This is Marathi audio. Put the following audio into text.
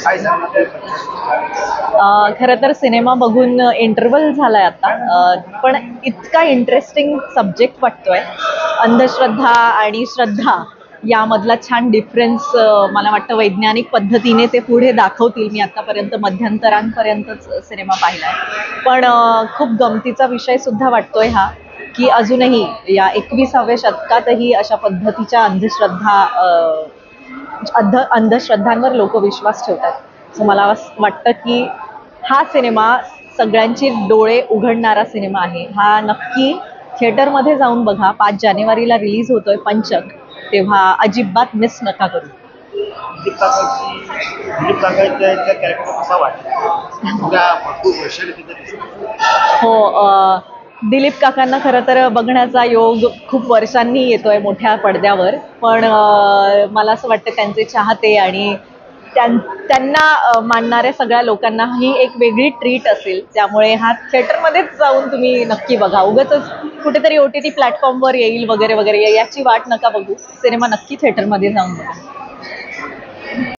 काय खरं तर सिनेमा बघून इंटरवल झालाय आता. पण इतका इंटरेस्टिंग सब्जेक्ट वाटतोय. अंधश्रद्धा आणि श्रद्धा यामधला छान डिफरन्स मला वाटतं वैज्ञानिक पद्धतीने ते पुढे दाखवतील. मी आतापर्यंत मध्यंतरांपर्यंतच सिनेमा पाहिलाय. पण खूप गमतीचा विषय सुद्धा वाटतोय हा की अजूनही या एकविसाव्या शतकातही अशा पद्धतीच्या अंधश्रद्धा अंध अंधश्रद्धांवर लोक विश्वास ठेवतात. सो मला वाटतं की हा सिनेमा सगळ्यांची डोळे उघडणारा सिनेमा आहे. हा नक्की थिएटरमध्ये जाऊन बघा. पाच जानेवारीला रिलीज होतोय पंचक. तेव्हा अजिबात मिस नका करू. हो दिलीप काकांना खरं तर बघण्याचा योग खूप वर्षांनी येतोय मोठ्या पडद्यावर. पण मला असं वाटतं त्यांचे चाहते आणि त्यां त्यांना मानणाऱ्या सगळ्या लोकांना ही एक वेगळी ट्रीट असेल. त्यामुळे हा थिएटरमध्येच जाऊन तुम्ही नक्की बघा. उगाच कुठेतरी ओ टी टी प्लॅटफॉर्मवर येईल वगैरे वगैरे. याची वाट नका बघू. सिनेमा नक्की थिएटरमध्ये जाऊन बघा.